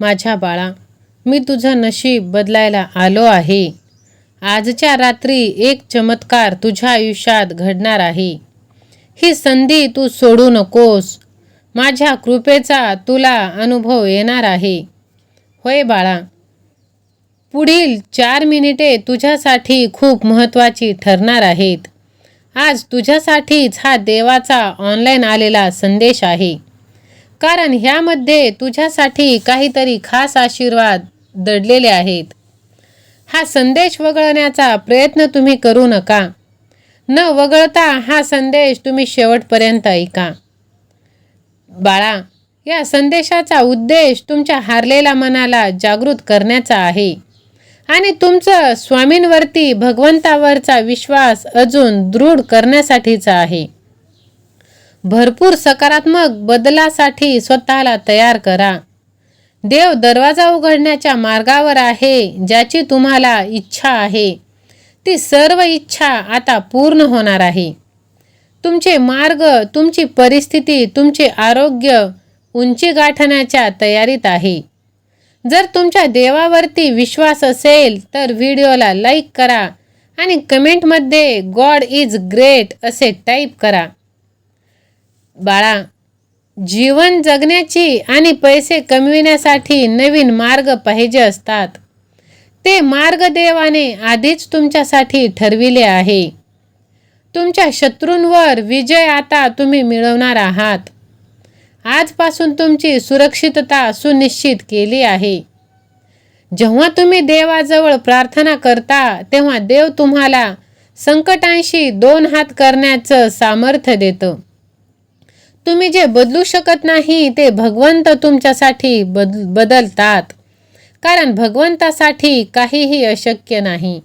माझ्या बाळा मी तुझं नशीब बदलायला आलो आहे. आजच्या रात्री एक चमत्कार तुझ्या आयुष्यात घडणार आहे. ही संधी तू सोडू नकोस. माझ्या कृपेचा तुला अनुभव येणार आहे. होय बाळा पुढील चार मिनिटे तुझ्यासाठी खूप महत्त्वाची ठरणार आहेत. आज तुझ्यासाठीच हा देवाचा ऑनलाईन आलेला संदेश आहे. कारण ह्यामध्ये तुझ्यासाठी काहीतरी खास आशीर्वाद दडलेले आहेत. हा संदेश वगळण्याचा प्रयत्न तुम्ही करू नका. न वगळता हा संदेश तुम्ही शेवटपर्यंत ऐका. बाळा या संदेशाचा उद्देश तुमच्या हारलेल्या मनाला जागृत करण्याचा आहे. आणि तुमचं स्वामींवरती भगवंतावरचा विश्वास अजून दृढ करण्यासाठीचा आहे. भरपूर सकारात्मक बदलासाठी स्वतःला तयार करा. देव दरवाजा उघडण्याच्या मार्गावर आहे ज्याची तुम्हाला इच्छा आहे. ती सर्व इच्छा आता पूर्ण होणार आहे. तुमचे मार्ग तुमची परिस्थिती तुमचे आरोग्य उंची गाठण्याच्या तयारीत आहे. जर तुमच्या देवावरती विश्वास असेल तर व्हिडिओला लाईक करा आणि कमेंटमध्ये गॉड इज ग्रेट असे टाईप करा. बाळा जीवन जगण्याची आणि पैसे कमविण्यासाठी नवीन मार्ग पाहिजे असतात. ते मार्ग देवाने आधीच तुमच्यासाठी ठरविले आहे. तुमच्या शत्रूंवर विजय आता तुम्ही मिळवणार आहात. आजपासून तुमची सुरक्षितता सुनिश्चित केली आहे. जेव्हा तुम्ही देवाजवळ प्रार्थना करता तेव्हा देव तुम्हाला संकटांशी दोन हात करण्याचं सामर्थ्य देतं. तुम्ही जे बदलू शकत नाही ते भगवंत तुमच्यासाठी बद बदलतात. कारण भगवंतासाठी काहीही अशक्य नाही.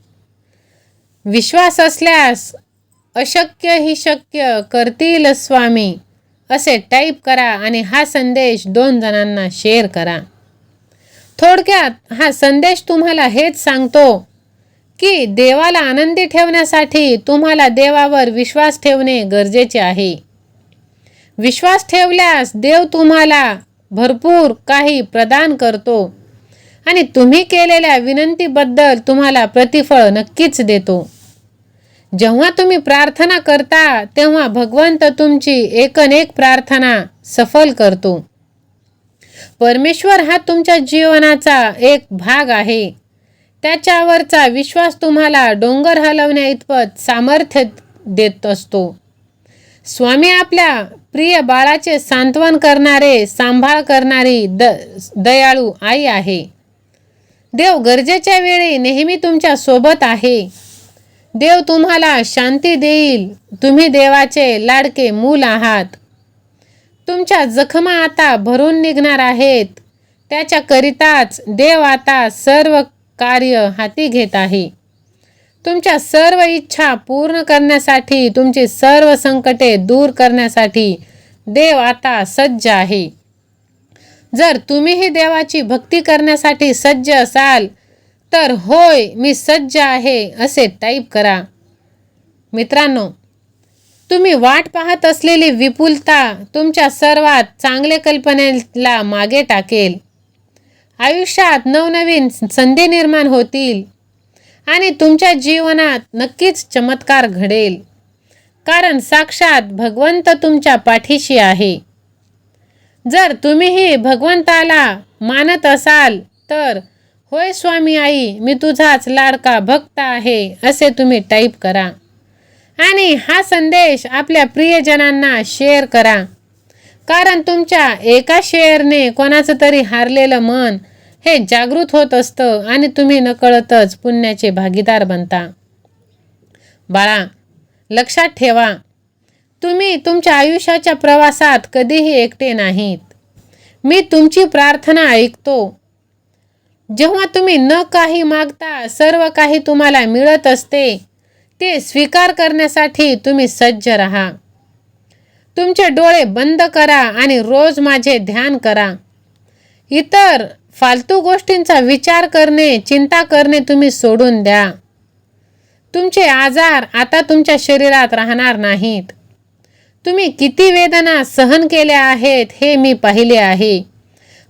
विश्वास असल्यास अशक्य ही शक्य करतील स्वामी असे टाईप करा आणि हा संदेश दोन जणांना शेअर करा. थोडक्यात हा संदेश तुम्हाला हेच सांगतो की देवाला आनंदी ठेवण्यासाठी तुम्हाला देवावर विश्वास ठेवणे गरजेचे आहे. विश्वास ठेवल्यास देव तुम्हाला भरपूर काही प्रदान करतो. आणि तुम्ही केलेल्या विनंतीबद्दल तुम्हाला प्रतिफळ नक्कीच देतो. जेव्हा तुम्ही प्रार्थना करता तेव्हा भगवंत तुमची एकनेक प्रार्थना सफल करतो. परमेश्वर हा तुमच्या जीवनाचा एक भाग आहे. त्याच्यावरचा विश्वास तुम्हाला डोंगर हलवण्या इतपत सामर्थ्य देत असतो. स्वामी आपल्या प्रिय बाळाचे सांत्वन करणारे सांभाळ करणारी द दयाळू आई आहे. देव गरजेच्या वेळी नेहमी तुमच्यासोबत आहे. देव तुम्हाला शांती देईल. तुम्ही देवाचे लाडके मूल आहात. तुमच्या जखमा आता भरून निघणार आहेत. त्याच्याकरिताच देव आता सर्व कार्य हाती घेत आहे. तुमच्या सर्व इच्छा पूर्ण करण्यासाठी तुमची सर्व संकटे दूर करण्यासाठी देव आता सज्ज आहे. जर तुम्हीही देवाची भक्ती करण्यासाठी सज्ज असाल तर होय मी सज्ज आहे असे टाईप करा. मित्रांनो तुम्ही वाट पाहत असलेली विपुलता तुमच्या सर्वात चांगले कल्पनेला मागे टाकेल. आयुष्यात नवनवीन संधी निर्माण होतील. आणि तुमच्या जीवनात नक्कीच चमत्कार घडेल. कारण साक्षात भगवंत तुमच्या पाठीशी आहे. जर तुम्हीही भगवंताला मानत असाल तर होय स्वामी आई मी तुझाच लाडका भक्त आहे असे तुम्ही टाईप करा. आणि हा संदेश आपल्या प्रियजनांना शेअर करा. कारण तुमच्या एका शेअरने कोणाचं तरी हारलेलं मन हे जागृत होत असतं आणि तुम्ही नकळतच पुण्याचे भागीदार बनता. बाळा लक्षात ठेवा तुम्ही तुमच्या आयुष्याच्या प्रवासात कधीही एकटे नाहीत. मी तुमची प्रार्थना ऐकतो. जेव्हा तुम्ही न काही मागता सर्व काही तुम्हाला मिळत असते ते स्वीकार करण्यासाठी तुम्ही सज्ज राहा. तुमचे डोळे बंद करा आणि रोज माझे ध्यान करा. इतर फालतू गोष्टींचा विचार करणे चिंता करणे तुम्ही सोडून द्या. तुमचे आजार आता तुमच्या शरीरात राहणार नाहीत. तुम्ही किती वेदना सहन केल्या आहेत हे मी पाहिले आहे.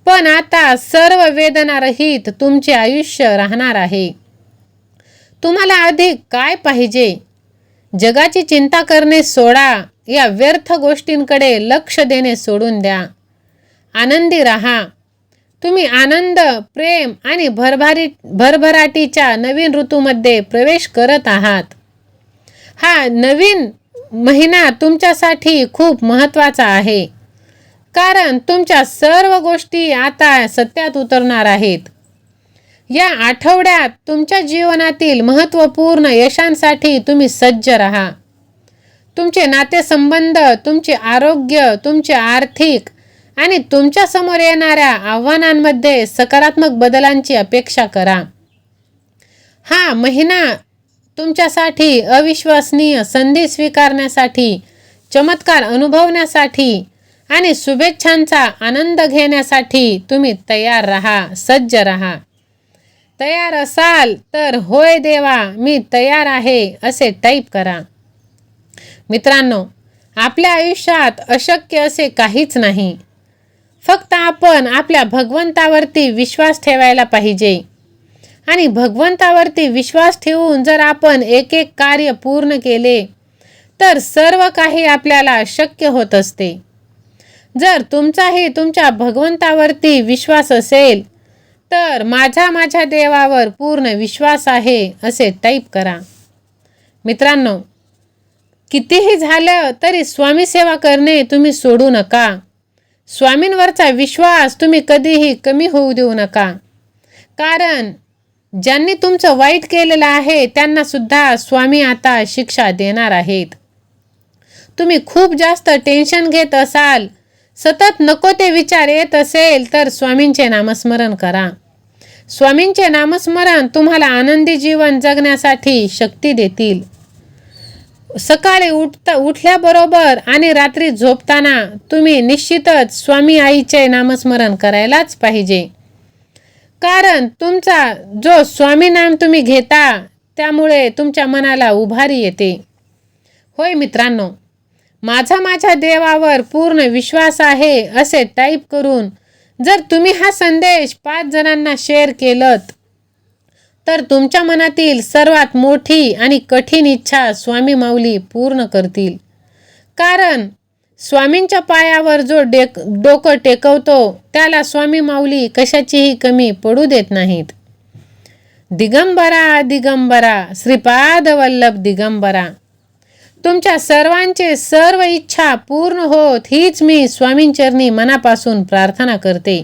पण आता सर्व वेदनारहित तुमचे आयुष्य राहणार आहे. तुम्हाला अधिक काय पाहिजे? जगाची चिंता करणे सोडा या व्यर्थ गोष्टींकडे लक्ष देणे सोडून द्या. आनंदी राहा. तुम्ही आनंद प्रेम आणि भरभारी भरभराटीच्या नवीन ऋतूमध्ये प्रवेश करत आहात. हा नवीन महिना तुमच्यासाठी खूप महत्त्वाचा आहे. कारण तुमच्या सर्व गोष्टी आता सत्यात उतरणार आहेत. या आठवड्यात तुमच्या जीवनातील महत्त्वपूर्ण यशांसाठी तुम्ही सज्ज राहा. तुमचे नातेसंबंध तुमचे आरोग्य तुमचे आर्थिक आणि तुमच्यासमोर येणाऱ्या आव्हानांमध्ये सकारात्मक बदलांची अपेक्षा करा. हा महिना तुमच्यासाठी अविश्वसनीय संधी स्वीकारण्यासाठी चमत्कार अनुभवण्यासाठी आणि शुभेच्छांचा आनंद घेण्यासाठी तुम्ही तयार राहा सज्ज राहा. तयार असाल तर होय देवा मी तयार आहे असे टाईप करा. मित्रांनो आपल्या आयुष्यात अशक्य असे काहीच नाही. फक्त आपण आपल्या भगवंतावरती विश्वास ठेवायला पाहिजे. आणि भगवंतावरती विश्वास ठेवून जर आपण एक एक कार्य पूर्ण केले तर सर्व काही आपल्याला शक्य होत असते. जर तुमचाही तुमच्या भगवंतावरती विश्वास असेल तर माझा माझ्या देवावर पूर्ण विश्वास आहे असे टाईप करा. मित्रांनो कितीही झालं तरी स्वामी सेवा करणे तुम्ही सोडू नका. स्वामींवरचा विश्वास तुम्ही कधीही कमी होऊ देऊ नका. कारण ज्यांनी तुमचं वाईट केलेलं आहे त्यांना सुद्धा स्वामी आता शिक्षा देणार आहेत. तुम्ही खूप जास्त टेन्शन घेत असाल सतत नको ते विचार येत असेल तर स्वामींचे नामस्मरण करा. स्वामींचे नामस्मरण तुम्हाला आनंदी जीवन जगण्यासाठी शक्ती देतील. सकाळी उठता उठल्याबरोबर आणि रात्री झोपताना तुम्ही निश्चितच स्वामी आईचे नामस्मरण करायलाच पाहिजे. कारण तुमचा जो स्वामी नाम तुम्ही घेता त्यामुळे तुमच्या मनाला उभारी येते. होय मित्रांनो माझा माझ्या देवावर पूर्ण विश्वास आहे असे टाईप करून जर तुम्ही हा संदेश पाच जणांना शेअर केलत तर तुमच्या मनातील सर्वात मोठी आणि कठीण इच्छा स्वामी माऊली पूर्ण करतील. कारण स्वामींच्या पायावर जो डेक डोकं टेकवतो त्याला स्वामी माऊली कशाचीही कमी पडू देत नाहीत. दिगंबरा दिगंबरा श्रीपाद वल्लभ दिगंबरा. तुमच्या सर्वांचे सर्व इच्छा पूर्ण होत हीच मी स्वामींचरणी मनापासून प्रार्थना करते.